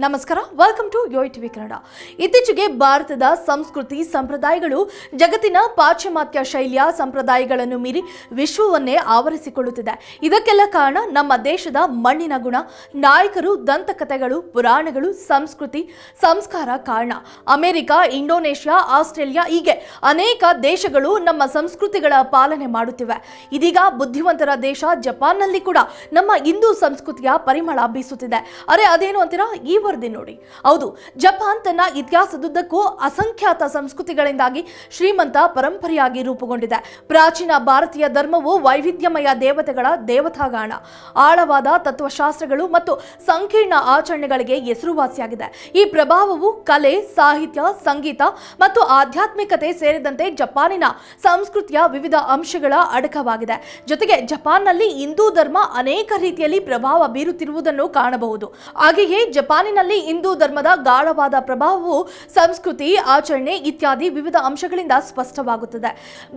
ನಮಸ್ಕಾರ welcome to Yoyo TV Kannada ಇತ್ತೀಚೆಗೆ ಭಾರತದ ಸಂಸ್ಕೃತಿ ಸಂಪ್ರದಾಯಗಳು ಜಗತ್ತಿನ ಪಾಶ್ಚಿಮಾತ್ಯ ಶೈಲಿಯ ಸಂಪ್ರದಾಯಗಳನ್ನು ಮೀರಿ ವಿಶ್ವವನ್ನೇ ಆವರಿಸಿಕೊಳ್ಳುತ್ತಿದೆ. ಇದಕ್ಕೆಲ್ಲ ಕಾರಣ ನಮ್ಮ ದೇಶದ ಮಣ್ಣಿನ ಗುಣ, ನಾಯಕರು, ದಂತಕಥೆಗಳು, ಪುರಾಣಗಳು, ಸಂಸ್ಕೃತಿ, ಸಂಸ್ಕಾರ ಕಾರಣ. ಅಮೆರಿಕ, ಇಂಡೋನೇಷ್ಯಾ, ಆಸ್ಟ್ರೇಲಿಯಾ ಹೀಗೆ ಅನೇಕ ದೇಶಗಳು ನಮ್ಮ ಸಂಸ್ಕೃತಿಗಳ ಪಾಲನೆ ಮಾಡುತ್ತಿವೆ. ಇದೀಗ ಬುದ್ಧಿವಂತರ ದೇಶ ಜಪಾನ್ನಲ್ಲಿ ಕೂಡ ನಮ್ಮ ಹಿಂದೂ ಸಂಸ್ಕೃತಿಯ ಪರಿಮಳ ಬೀಸುತ್ತಿದೆ. ಅರೆ, ಅದೇನು ಅಂತೀರಾ? ಈ ವರದಿ ನೋಡಿ. ಹೌದು, ಜಪಾನ್ ತನ್ನ ಇತಿಹಾಸದುದ್ದಕ್ಕೂ ಅಸಂಖ್ಯಾತ ಸಂಸ್ಕೃತಿಗಳಿಂದಾಗಿ ಶ್ರೀಮಂತ ಪರಂಪರೆಯಾಗಿ ರೂಪುಗೊಂಡಿದೆ. ಪ್ರಾಚೀನ ಭಾರತೀಯ ಧರ್ಮವು ವೈವಿಧ್ಯಮಯ ದೇವತೆಗಳ ದೇವತಾಗಾಣ. ಆಳವಾದ ತತ್ವಶಾಸ್ತ್ರಗಳು ಮತ್ತು ಸಂಕೀರ್ಣ ಆಚರಣೆಗಳಿಗೆ ಹೆಸರುವಾಸಿಯಾಗಿದೆ. ಈ ಪ್ರಭಾವವು ಕಲೆ, ಸಾಹಿತ್ಯ, ಸಂಗೀತ ಮತ್ತು ಆಧ್ಯಾತ್ಮಿಕತೆ ಸೇರಿದಂತೆ ಜಪಾನಿನ ಸಂಸ್ಕೃತಿಯ ವಿವಿಧ ಅಂಶಗಳ ಅಡಕವಾಗಿದೆ. ಜೊತೆಗೆ ಜಪಾನ್ನಲ್ಲಿ ಹಿಂದೂ ಧರ್ಮ ಅನೇಕ ರೀತಿಯಲ್ಲಿ ಪ್ರಭಾವ ಬೀರುತ್ತಿರುವುದನ್ನು ಕಾಣಬಹುದು. ಹಾಗೆಯೇ ಜಪಾನಿನಲ್ಲಿ ಹಿಂದೂ ಧರ್ಮದ ಗಾಢವಾದ ಪ್ರಭಾವವು ಸಂಸ್ಕೃತಿ, ಆಚರಣೆ ಇತ್ಯಾದಿ ವಿವಿಧ ಅಂಶಗಳಿಂದ ಸ್ಪಷ್ಟವಾಗುತ್ತದೆ.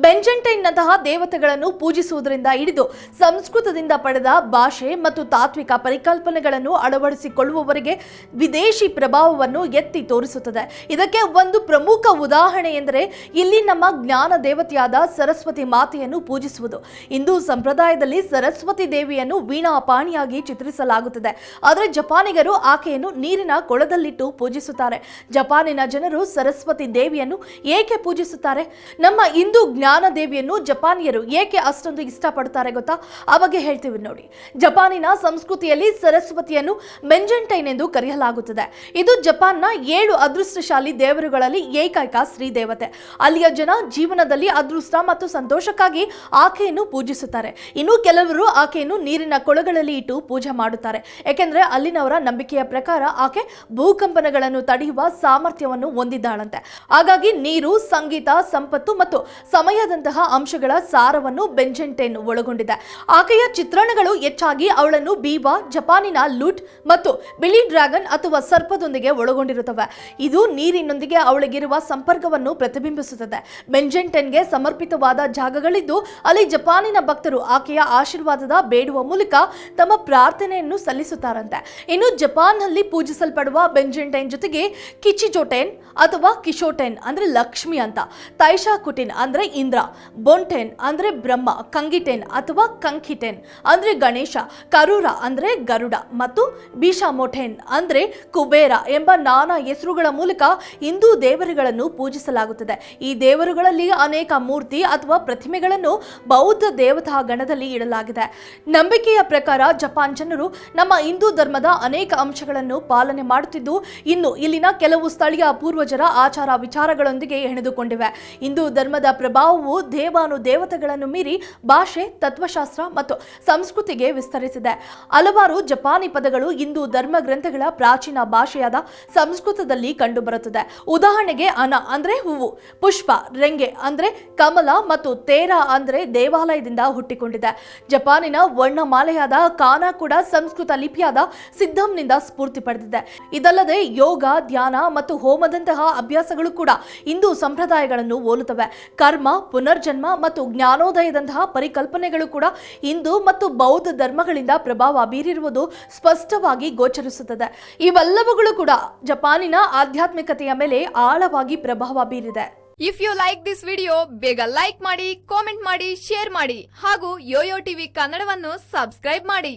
ಬೆಂಜೆಂಟೈನ್ನಂತಹ ದೇವತೆಗಳನ್ನು ಪೂಜಿಸುವುದರಿಂದ ಹಿಡಿದು ಸಂಸ್ಕೃತದಿಂದ ಪಡೆದ ಭಾಷೆ ಮತ್ತು ತಾತ್ವಿಕ ಪರಿಕಲ್ಪನೆಗಳನ್ನು ಅಳವಡಿಸಿಕೊಳ್ಳುವವರೆಗೆ ವಿದೇಶಿ ಪ್ರಭಾವವನ್ನು ಎತ್ತಿ ತೋರಿಸುತ್ತದೆ. ಇದಕ್ಕೆ ಒಂದು ಪ್ರಮುಖ ಉದಾಹರಣೆ ಎಂದರೆ ಇಲ್ಲಿ ನಮ್ಮ ಜ್ಞಾನ ದೇವತೆಯಾದ ಸರಸ್ವತಿ ಮಾತೆಯನ್ನು ಪೂಜಿಸುವುದು. ಹಿಂದೂ ಸಂಪ್ರದಾಯದಲ್ಲಿ ಸರಸ್ವತಿ ದೇವಿಯನ್ನು ವೀಣಾಪಾಣಿಯಾಗಿ ಚಿತ್ರಿಸಲಾಗುತ್ತದೆ. ಆದರೆ ಜಪಾನಿಗರು ಆಕೆಯನ್ನು ನೀರಿನ ಕೊಳದಲ್ಲಿಟ್ಟು ಪೂಜಿಸುತ್ತಾರೆ. ಜಪಾನಿನ ಜನರು ಸರಸ್ವತಿ ದೇವಿಯನ್ನು ಏಕೆ ಪೂಜಿಸುತ್ತಾರೆ? ನಮ್ಮ ಹಿಂದೂ ಜ್ಞಾನ ದೇವಿಯನ್ನು ಜಪಾನಿಯರು ಏಕೆ ಅಷ್ಟೊಂದು ಇಷ್ಟಪಡುತ್ತಾರೆ ಗೊತ್ತಾ? ಆ ಬಗ್ಗೆ ಹೇಳ್ತೀವಿ ನೋಡಿ. ಜಪಾನಿನ ಸಂಸ್ಕೃತಿಯಲ್ಲಿ ಸರಸ್ವತಿಯನ್ನು ಮೆಂಜೆಂಟೈನ್ ಎಂದು ಕರೆಯಲಾಗುತ್ತದೆ. ಇದು ಜಪಾನ್ನ ಏಳು ಅದೃಷ್ಟಶಾಲಿ ದೇವರುಗಳಲ್ಲಿ ಏಕೈಕ ಶ್ರೀ ದೇವತೆ. ಅಲ್ಲಿಯ ಜನ ಜೀವನದಲ್ಲಿ ಅದೃಷ್ಟ ಮತ್ತು ಸಂತೋಷಕ್ಕಾಗಿ ಆಕೆಯನ್ನು ಪೂಜಿಸುತ್ತಾರೆ. ಇನ್ನು ಕೆಲವರು ಆಕೆಯನ್ನು ನೀರಿನ ಕೊಳಗಳಲ್ಲಿ ಇಟ್ಟು ಪೂಜೆ ಮಾಡುತ್ತಾರೆ. ಏಕೆಂದರೆ ಅಲ್ಲಿನವರ ನಂಬಿಕೆಯ ಪ್ರಕಾರ ಆಕೆ ಭೂಕಂಪನಗಳನ್ನು ತಡೆಯುವ ಸಾಮರ್ಥ್ಯವನ್ನು ಹೊಂದಿದ್ದಾಳಂತೆ. ಹಾಗಾಗಿ ನೀರು, ಸಂಗೀತ, ಸಂಪತ್ತು ಮತ್ತು ಸಮಯದಂತಹ ಅಂಶಗಳ ಸಾರವನ್ನು ಬೆಂಜೆಂಟೇನ್ ಒಳಗೊಂಡಿದೆ. ಆಕೆಯ ಚಿತ್ರಣಗಳು ಹೆಚ್ಚಾಗಿ ಅವಳನ್ನು ಬೀವಾ ಜಪಾನಿನ ಲೂಟ್ ಮತ್ತು ಬಿಳಿ ಡ್ರ್ಯಾಗನ್ ಅಥವಾ ಸರ್ಪದೊಂದಿಗೆ ಒಳಗೊಂಡಿರುತ್ತವೆ. ಇದು ನೀರಿನೊಂದಿಗೆ ಅವಳಿಗಿರುವ ಸಂಪರ್ಕವನ್ನು ಪ್ರತಿಬಿಂಬಿಸುತ್ತದೆ. ಬೆಂಜೆಂಟೆನ್ಗೆ ಸಮರ್ಪಿತವಾದ ಜಾಗಗಳಿದ್ದು, ಅಲ್ಲಿ ಜಪಾನಿನ ಭಕ್ತರು ಆಕೆಯ ಆಶೀರ್ವಾದದ ಬೇಡುವ ಮೂಲಕ ತಮ್ಮ ಪ್ರಾರ್ಥನೆಯನ್ನು ಸಲ್ಲಿಸುತ್ತಾರಂತೆ. ಇನ್ನು ಜಪಾನ್ನಲ್ಲಿ ಪೂಜಿಸಲ್ಪಡುವ ಬೆಂಜೆಂಟೈನ್ ಜೊತೆಗೆ ಕಿಚಿಜೋಟೆನ್ ಅಥವಾ ಕಿಶೋಟೆನ್ ಅಂದ್ರೆ ಲಕ್ಷ್ಮಿ ಅಂತ ತೈಶಾಕುಟಿನ್ ಅಂದ್ರೆ ಇಂದ್ರ, ಬೊಂಟೆನ್ ಅಂದ್ರೆ ಬ್ರಹ್ಮ, ಕಂಗಿಟೆನ್ ಅಥವಾ ಕಂಕಿಟೆನ್ ಅಂದ್ರೆ ಗಣೇಶ, ಕರೂರ ಅಂದ್ರೆ ಗರುಡ ಮತ್ತು ಬಿಷಾಮೊಟೆನ್ ಅಂದ್ರೆ ಕುಬೇರ ಎಂಬ ನಾನಾ ಹೆಸರುಗಳ ಮೂಲಕ ಹಿಂದೂ ದೇವರುಗಳನ್ನು ಪೂಜಿಸಲಾಗುತ್ತದೆ. ಈ ದೇವರುಗಳಲ್ಲಿ ಅನೇಕ ಮೂರ್ತಿ ಅಥವಾ ಪ್ರತಿಮೆಗಳನ್ನು ಬೌದ್ಧ ದೇವತಾ ಗಣದಲ್ಲಿ ಇಡಲಾಗಿದೆ. ನಂಬಿಕೆಯ ಪ್ರಕಾರ ಜಪಾನ್ ಜನರು ನಮ್ಮ ಹಿಂದೂ ಧರ್ಮದ ಅನೇಕ ಅಂಶಗಳನ್ನು ಪಾಲನೆ ಮಾಡುತ್ತಿದ್ದು, ಇನ್ನು ಇಲ್ಲಿನ ಕೆಲವು ಸ್ಥಳೀಯ ಪೂರ್ವಜರ ಆಚಾರ ವಿಚಾರಗಳೊಂದಿಗೆ ಹೆಣೆದುಕೊಂಡಿವೆ. ಹಿಂದೂ ಧರ್ಮದ ಪ್ರಭಾವವು ದೇವಾನು ದೇವತೆಗಳನ್ನು ಮೀರಿ ಭಾಷೆ, ತತ್ವಶಾಸ್ತ್ರ ಮತ್ತು ಸಂಸ್ಕೃತಿಗೆ ವಿಸ್ತರಿಸಿದೆ. ಹಲವಾರು ಜಪಾನಿ ಪದಗಳು ಹಿಂದೂ ಧರ್ಮ ಗ್ರಂಥಗಳ ಪ್ರಾಚೀನ ಭಾಷೆಯಾದ ಸಂಸ್ಕೃತದಲ್ಲಿ ಕಂಡುಬರುತ್ತದೆ. ಉದಾಹರಣೆಗೆ ಅನ ಅಂದ್ರೆ ಹೂವು, ಪುಷ್ಪ, ರೆಂಗೆ ಅಂದ್ರೆ ಕಮಲ ಮತ್ತು ತೇರ ಅಂದ್ರೆ ದೇವಾಲಯದಿಂದ ಹುಟ್ಟಿಕೊಂಡಿದೆ. ಜಪಾನಿನ ವರ್ಣಮಾಲೆಯಾದ ಕಾನ ಕೂಡ ಸಂಸ್ಕೃತ ಲಿಪಿಯಾದ ಸಿದ್ಧಂನಿಂದ ಸ್ಫೂರ್ತಿ ಪಡೆದಿದೆ. ಇದಲ್ಲದೆ ಯೋಗ, ಧ್ಯಾನ ಮತ್ತು ಹೋಮದಂತಹ ಅಭ್ಯಾಸಗಳು ಕೂಡ ಹಿಂದೂ ಸಂಪ್ರದಾಯಗಳನ್ನು ಹೋಲುತ್ತವೆ. ಕರ್ಮ, ಪುನರ್ಜನ್ಮ ಮತ್ತು ಜ್ಞಾನೋದಯದಂತಹ ಪರಿಕಲ್ಪನೆಗಳು ಕೂಡ ಹಿಂದೂ ಮತ್ತು ಬೌದ್ಧ ಧರ್ಮಗಳಿಂದ ಪ್ರಭಾವ ಬೀರಿರುವುದು ಸ್ಪಷ್ಟವಾಗಿ ಗೋಚರಿಸುತ್ತದೆ. ಇವೆಲ್ಲವುಗಳು ಕೂಡ ಜಪಾನಿನ ಆಧ್ಯಾತ್ಮಿಕತೆಯ ಮೇಲೆ ಆಳವಾಗಿ ಪ್ರಭಾವ ಬೀರಿದೆ. If you like this video ಬೇಗ ಲೈಕ್ ಮಾಡಿ ಕಾಮೆಂಟ್ ಮಾಡಿ ಶೇರ್ ಮಾಡಿ ಹಾಗೂ ಯೋಯೋ ಟಿವಿ ಕನ್ನಡವನ್ನು ಸಬ್ಸ್ಕ್ರೈಬ್ ಮಾಡಿ.